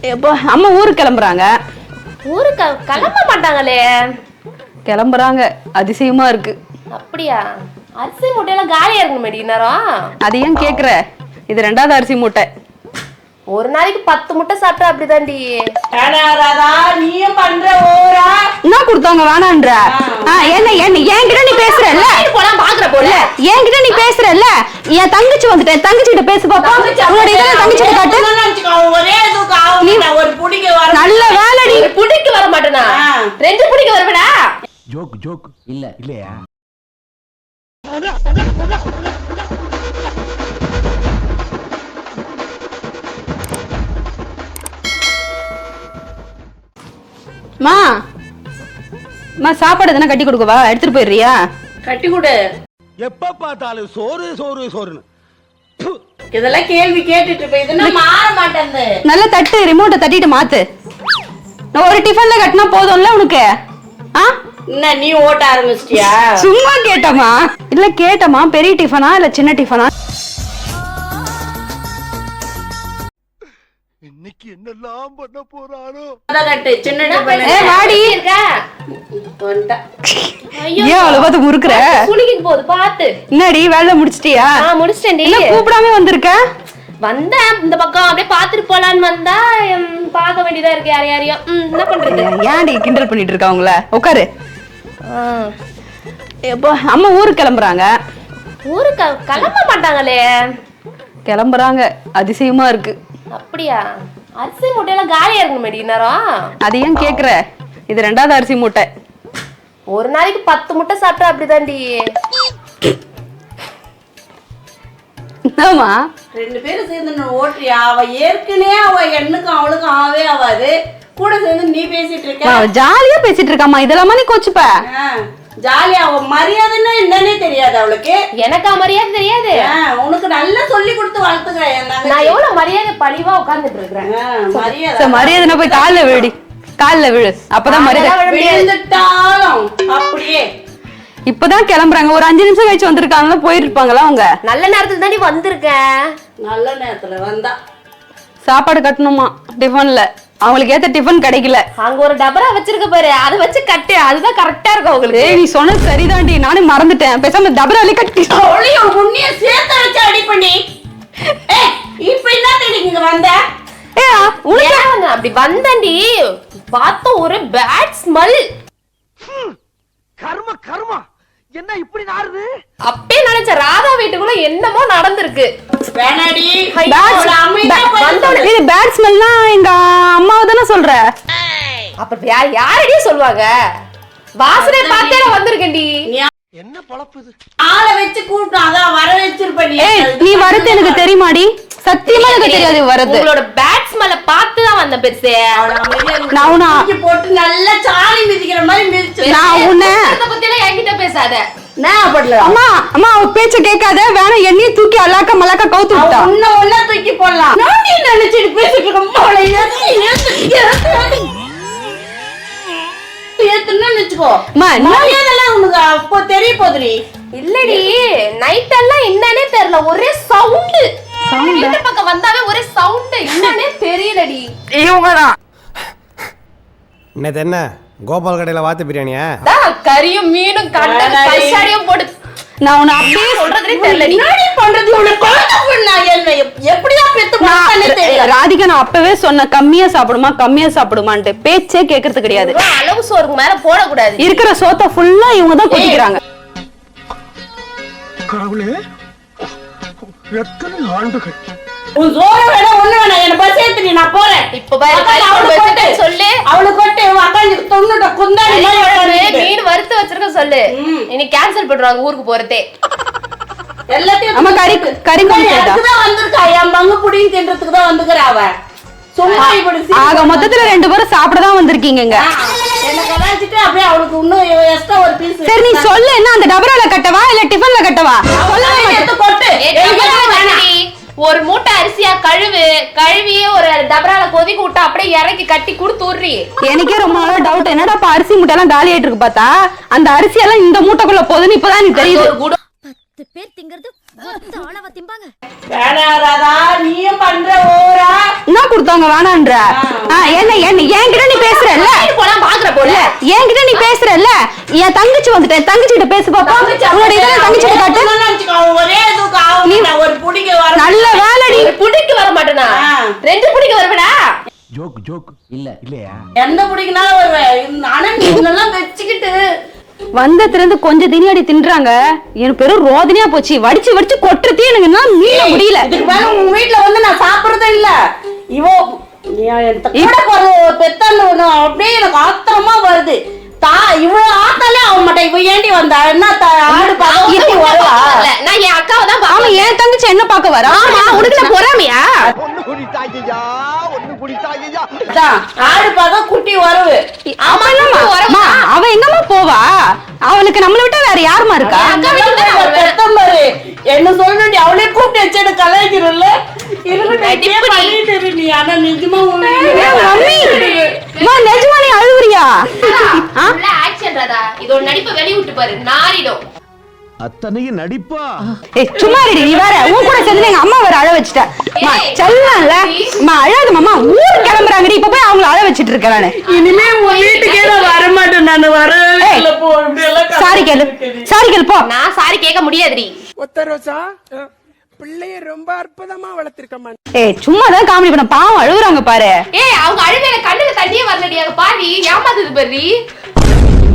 எப்போ அம்மா ஊருக்கு கிளம்புறாங்க. ஊருக்கு கிளம்ப மாட்டாங்களே. கிளம்புறாங்க. அதிசயமா இருக்கு. அப்படியா? அரிசி மூட்டையெல்லாம் காலியா இருக்கணும் மேடி நேரம் அது ஏன் கேக்குற? இது ரெண்டாவது அரிசி மூட்டை. ஒரு நாளைக்கு பத்து முட்டை சாப்பிட்டா அப்படிதான்டி ராதா நீயும் பண்ற ஓரா. என்ன கொடுத்தாங்க வேணான்ற? என்ன என்ன என்கிட்ட நீ பேசுறல்ல? போலாம் பாக்குற போல. என்கிட்ட நீ பேசுறல்ல? என் தங்கச்சி வந்துட்டேன் தங்கச்சி கிட்ட பேசு பாப்பா உன்னோட இதெல்லாம் தங்கச்சி கிட்ட. காட்டு ஒரே ஒரு புடிக்க வர நல்ல வேலைடி. ஒரு புடிக்கு வர மாட்டேனா. ரெண்டு புடிக்கு வருவடா ஜோக் ஜோக். இல்ல. இல்லையா? மா மா சாப்பாடு எதனா கட்டி கொடுக்கவா? எடுத்துட்டு போயிடுறியா? கட்டி கொடு எப்ப பார்த்தாலும் சோறு சோறு சோறுன்னு. இதெல்லாம் கேள்வி கேட்டுட்டு இருப்ப இதுன்னா மாற மாட்டேங்குது நல்லா தட்டு ரிமோட்டை தட்டிட்டு மாத்து. நான் ஒரு டிஃபன்ல கட்டினா போதும்ல உனக்கு? ஆ? என்ன நீ ஓட்ட ஆரம்பிச்சிட்டியா? சும்மா கேட்டமா இல்ல கேட்டமா பெரிய டிஃபனா இல்ல சின்ன டிஃபனா என்னெல்லாம் பண்ண போறாரோ? ஏன் அவ்வளவு பார்த்து முறுக்குற? குளிக்கிட்டு போகுது பாத்து என்னடி வேலை முடிச்சிட்டியா? இல்ல கூப்பிடாம வந்திருக்க? வந்தேன். இந்த பக்கம் அப்படியே பாத்துட்டு போலான்னு வந்தா பார்க்க வேண்டியதா இருக்கு யார் யாரையும் ம், என்ன பண்றது? ஏன்டி கிண்டல் பண்ணிட்டு இருக்கா உங்கள உட்காரு. எப்போ? அம்மா ஊருக்கு கிளம்புறாங்க. ஊருக்கு கிளம்ப மாட்டாங்களே. கிளம்புறாங்க. அதிசயமா இருக்கு. அப்படியா? அரிசி மூட்டையெல்லாம் காலியா இருக்கணும் மேடி நேரம் அது ஏன் கேக்குற? இது ரெண்டாவது அரிசி மூட்டை. ஒரு நாளைக்கு பத்து முட்டை சாப்பிட்டா அப்படிதான்டி. ஆமா ரெண்டு பேரும் சேர்ந்து ஓட்டுறியா அவ ஏற்கனவே அவ எண்ணுக்கும் அவளுக்கும் ஆவே ஆகாது கூட சேர்ந்து நீ பேசிட்டு இருக்க. ஜாலியா பேசிட்டு இருக்காமா இதெல்லாமா நீ கோச்சுப்ப? ஜாலியா அவ மரியாதைன்னா என்னன்னே தெரியாது அவளுக்கு. எனக்கா மரியாதை தெரியாது. உனக்கு நல்லா சொல்லி கொடுத்து வளர்த்துக்கிறேன். நான் எவ்வளவு மரியாதை பழிவா உட்கார்ந்துட்டு இருக்கிறேன். மரியாதை. மரியாதைனா போய் கால்ல விழுடி கால்ல விழு. அப்பதான் மரியாதை. விழுந்துட்டாலும் அப்படியே. இப்பதான் கிளம்புறாங்க. ஒரு அஞ்சு நிமிஷம் கழிச்சு வந்திருக்காங்களா? போயிட்டு இருப்பாங்களா அவங்க? நல்ல நேரத்துக்கு தாண்டி வந்திருக்கேன். நல்ல நேரத்துல வந்தா. சாப்பாடு கட்டணுமா? டிஃபன்ல. அவங்களுக்கு ஏத்த டிஃபன் கிடைக்கல. அங்க ஒரு டபரா வச்சிருக்க பாரு. அதை வச்சு கட்டு. அதுதான் கரெக்டா இருக்கும் உங்களுக்கு ஏய் நீ சொன்னது சரிதான்டி நானே மறந்துட்டேன். பேசாம டபராலே கட்டி. அவளையும் உன்னைய சேர்த்து வச்சு அடி பண்ணி. ஏய், இப்ப என்ன தெரியும் இங்க வந்த? அப்படி வந்தண்டி பார்த்த ஒரு பேட் ஸ்மெல் கர்ம கர்மா. என்ன இப்படி நாறுது? அப்பயே நினைச்ச ராதா வீட்டுக்குள்ள என்னமோ நடந்திருக்கு. வேணாடி. இது பேட் ஸ்மெல்னா எங்க அம்மாவை தானே சொல்ற? அப்புறம் யார் யாரடி சொல்லுவாங்க? வாசனை பார்த்தே வந்திருக்கேன்டி. என்ன பொழப்பு இது? ஆளை வச்சு கூப்பிட்டோம். அதான் வர வச்சிருப்ப நீ. ஏய் நீ வரது எனக்கு தெரியுமாடி? சத்தியமா எனக்கு தெரியாது வரது உங்களோட பேட் ஸ்மெல்ல பார்த்து தான் வந்த பெருசு. நான் தூக்கி போட்டு நல்லா சாணி மிதிக்கிற மாதிரி மிதிச்சு நான் உன்னை அதை பத்தி எல்லாம் என்கிட்ட பேசாத. அம்மா அம்மா அவ பேச்ச கேட்காத. வேணா எண்ணெயை தூக்கி அல்லாக்க மல்லாக்க கவுத்து விட்டா. உன்ன ஒன்னா தூக்கி போடலாம். நான் நீ நினைச்சிட்டு பேசிட்டு இருக்க. அவளை ஏத்து ஏத்து ஏத்து ஏத்துன்னு மரியாதைலாம் உனக்கு அப்போ தெரிய போதுடி இல்லடி நைட் எல்லாம் என்னன்னே தெரியல. ஒரே சவுண்ட்? வீட்டு பக்கம் வந்தாவே ஒரே சவுண்ட். என்னன்னே தெரியலடி. இவங்கதான். நேற்று என்ன? கோபால் கடையில் வாத்து பிரியாணியா? அதான் கறியும் மீனும் கண்ட வேணாடி. கஷாரியும் போட்டு நான் உன்னை அப்படியே சொல்றதுலே தெரியலடி என்னடி பண்றது உனக்கு குழந்தை பொண்ணா என்ன? எப்படிதான் பெத்து போட்டானே தெரியல. நான் ராதிகா நான் அப்பவே சொன்னேன் கம்மியா சாப்பிடுமா கம்மியா சாப்பிடுமான்ட்டு. பேச்சே கேக்குறது கிடையாது. அளவு சோறுக்கு மேல போடக்கூடாது. இருக்கிற சோத்த ஃபுல்லா இவங்க தான் கொட்டிக்கிறாங்க. கடவுளே. எத்தனை ஆண்டுகள்? உன் சோற வேணா ஒண்ணு வேணாம் என்ன பஸ் ஏத்துடி நான் போறேன். இப்ப அவளுக்கு சொல்லு. அவளுக்கு கொட்டு உக்காந்து தொண்ணுட்ட குந்தாடி. மீன் வறுத்து வச்சிருக்க சொல்லு. இன்னைக்கு கேன்சல் பண்றாங்க ஊருக்கு போறதே. எல்லாத்தையும் ஆமா, கறி- கறி தான் வந்திருக்கா. என் பங்கு புடியும் தின்றதுக்கு தான் வந்துக்கிறா அவ. சும்மா இப்படி சி- ஆக மொத்தத்துல ரெண்டு பேரும் சாப்பிட தான் வந்திருக்கீங்க சரி நீ சொல்லு என்ன அந்த டபரால கட்டவா இல்ல டிஃபன்ல கட்டவா. ஒரு மூட்டை அரிசியா கழுவு கழுவியே ஒரு டபரால கொதிக்க விட்டு அப்படியே இறக்கி கட்டி கொடுத்து விடுறி. எனக்கே ரொம்ப நாளா டவுட் என்னடா அரிசி மூட்டை எல்லாம் காலி ஆயிட்டு இருக்கு பார்த்தா? அந்த அரிசி எல்லாம் இந்த மூட்டைக்குள்ள போகுதுன்னு இப்பதான் எனக்கு தெரியுது. பத்து பேர் திங்கிறது ஒத்த ஆளவா திம்பாங்க. நீயும் பண்ற ஓரா? என்ன கொடுத்தாங்க வேணான்ற? என்ன என்ன என்கிட்ட நீ பேசுறல்ல? போலாம் பாக்குற போல. என்கிட்ட நீ பேசுறல்ல? என் தங்கச்சி வந்துட்டேன் தங்கச்சி கிட்ட பேசு பாப்பா. உன்னோட இதெல்லாம் தங்கச்சி கிட்ட காட்டு. ஒரே இதுக்கு ஆகும் ஒரு புடிக்க வர நல்ல வேலைடி. புடிக்கு வர மாட்டேனா. ரெண்டு புடிக்கு வருவடா ஜோக் ஜோக். இல்ல இல்லையா? எந்த புடிக்கினாலும் வருவேன். ஆனா நீ இதெல்லாம் வச்சுக்கிட்டு வந்ததுல இருந்து கொஞ்சம் தினியாடி தின்றாங்க. எனக்கு பெரும் ரோதனையா போச்சு. வடிச்சு வடிச்சு கொட்டுறதே எனக்கு என்ன மீள முடியல. இதுக்கு மேல உங்க வீட்டுல வந்து நான் சாப்பிடுறதே இல்ல. இவோ கூட ஒண்ணு அப்படியே எனக்கு ஆத்திரமா வருது. தா இவ்வளவு ஆத்தாலே ஆக மாட்டேன். இவ ஏண்டி வந்தா? என்ன த- ஆடு பாக்க வருவா? இல்ல, நான் என் அக்காவை தான் ஆமா என் தங்கச்சி என்ன பாக்க வரா? ஆமா உனக்கு நான் பொறாமையா? ஒண்ணு குடித்தாய்யா? ஒண்ணு குடித்தாய்யா அதான், ஆடு பார்க்க குட்டி வரவு. ஆமா அம்மா, அம்மா, அவ எங்கம்மா போவா? அவளுக்கு நம்மள விட்டா வேற யாருமா இருக்கா? என்ன சொல்லணும்டி அவளே கூப்பிட்டு வச்சு கலாய்க்கிறல்ல. நிஜமா நீ அழுவுறியா ராதா. இதோட நடிப்பை வெளிய விட்டு பாரு. நாரிடும் அத்தனையும் நடிப்பா? ஏய் சும்மா இருடி நீ வேற. உன் கூட சேர்ந்து எங்க அம்மா வேற அழ வச்சுட்ட. அம்மா, செல்லம்ல அம்மா அழாத மாமா ஊர் கிளம்புறாங்கடி. இப்ப போய் அவங்கள அழ வச்சிட்டு இருக்க நானு. இனிமே உன் வீட்டுக்கே நான் வர மாட்டேன் நான் ஏய், இல்லை போ. இப்படி எல்லாம் சாரி கேளு. சாரி கேளு போ. நான் சாரி கேட்க முடியாதுடி. ஒத்த ரோசா பிள்ளைய ரொம்ப அற்புதமா வளர்த்திருக்கம்மா. ஏய் சும்மா தான் காமெடி பண்ண. பாவம் அழுகுறாங்க பாரு. ஏய் அவங்க அழுகையில கண்ணுல தண்ணியே வரலடி. அங்க பாரு ஏமாத்துது பாரு.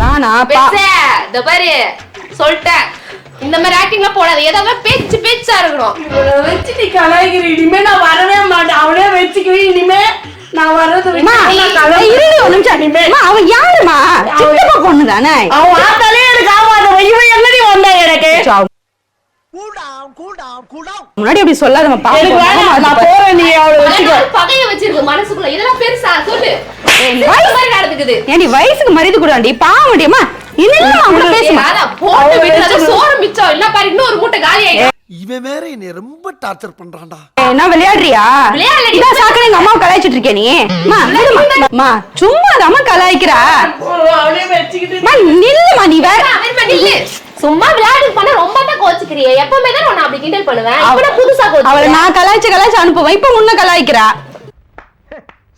நானா பா. பெருசே இந்த பாரு. சொல்லிட்டேன். இந்த மாதிரி ஆக்டிங்லாம் போடாது ஏதாவது பேச்சு பேச்சா இருக்கணும் வச்சு நீ கலாய்க்கிற இனிமே நான் வரவே மாட்டேன் அவளே வச்சுக்கவே இனிமே நான் வர்றது ஏய். இருடி ஒரு நிமிஷம். அம்மா, அவ யாரும்மா? சித்தப்பா பொண்ணு தானே? அவன் ஆத்தாலே எனக்கு ஆகாத இவன் என்னடி வந்தா எனக்கு முன்னாடி அப்படி பாவம், பாவமா வேணாம் இருக்கு நான். போறேன் நீ அவளை வச்சுக்கோ பகைய வச்சிருக்கு மனசுக்குள்ள இதெல்லாம் பெருசா சொல்லு இந்த மாதிரி நடந்துக்குது ஏண்டி, வயசுக்கு மரியாதை கொடுடாண்டி, பாவம்டி, அம்மா. இவன் வேற என்னை ரொம்ப டார்ச்சர் பண்றான்டா. என்ன விளையாடுறியா? விளையாடலடி. இதான் சாக்குன்னு எங்க அம்மாவை கலாய்ச்சிட்டு இருக்கியா நீ? அம்மா, சும்மா தாம்மா கலாய்க்கிறா. அவளே வச்சுக்கிட்டு அம்மா, நில்லும்மா, நீ வேற. சும்மா விளையாட்டு பண்ண ரொம்ப தான் கோச்சுக்கிறிய. எப்பவுமே தான் உன்னை அப்படி கிண்டல் பண்ணுவேன். இப்ப நான் புதுசா அவளை நான் கலாய்ச்சு கலாய்ச்சு அனுப்புவேன். இப்ப உன்ன கலாய்க்கிறா.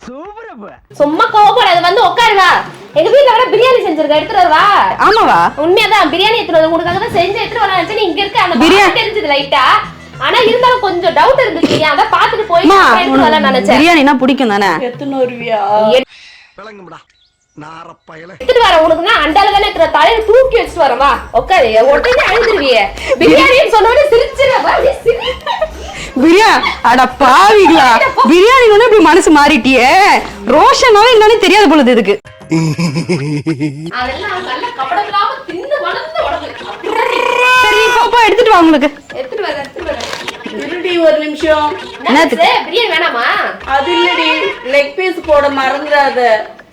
சூப்பரப்ப சும்மா கோவப்படாது வந்து உட்காருவா எங்க வீட்ல வர பிரியாணி செஞ்சிருக்க எடுத்துட்டு வரவா? ஆமாவா? உண்மையாதான் பிரியாணி எடுத்துட்டு வந்து உனக்காக தான் செஞ்சு எடுத்துட்டு வரலாம் நினைச்சேன். நீ இங்க இருக்க அந்த பிரியா- பிரியாணி தெரிஞ்சது லைட்டா ஆனா இருந்தாலும் கொஞ்சம் டவுட் இருந்துச்சு. அதான் பாத்துட்டு போய் எடுத்துட்டு உனக்கு நினைச்சேன். பிரியாணினா பிடிக்கும் தானே? எத்தனை வருவியா விளங்கும்டா. நாரப்பயல எடுத்துட்டு வர உனக்கு அண்டால தானே இருக்கிற தலையில தூக்கி வச்சுட்டு வரவா உட்காரு. உடனே அழுதுருவியே. பிரியாணின்னு சொன்ன உடனே சிரிச்சிருவா அப்படியே சிரி. பிரியா அட பாவிங்களா பிரியாணி இப்படி மனசு மாறிட்டியே. ரோஷனாவே என்னன்னு தெரியாது பொழுது இதுக்கு. அதெல்லாம் நல்ல கபடமில்லாம தின்னு வளர்ந்த உடம்பு சரி போ, போ எடுத்துட்டு வா உங்களுக்கு எடுத்துட்டு வர எடுத்துட்டு வர இருடி ஒரு நிமிஷம் பிரியாணி வேணாமா அது இல்லடி லெக் பீஸ் போட மறந்துடாத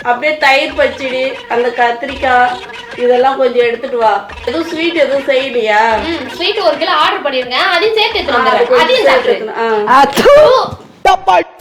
அப்படியே தயிர் பச்சடி அந்த கத்திரிக்காய் இதெல்லாம் கொஞ்சம் எடுத்துட்டு வா எதுவும் ஸ்வீட் எதுவும் செய்யலையா ம் ஸ்வீட் ஒரு கிலோ ஆர்டர் பண்ணிருக்கேன் அதையும் சேர்த்து வந்துடுறேன் கொஞ்சம் அதையும் சேர்த்து சாப்பிடு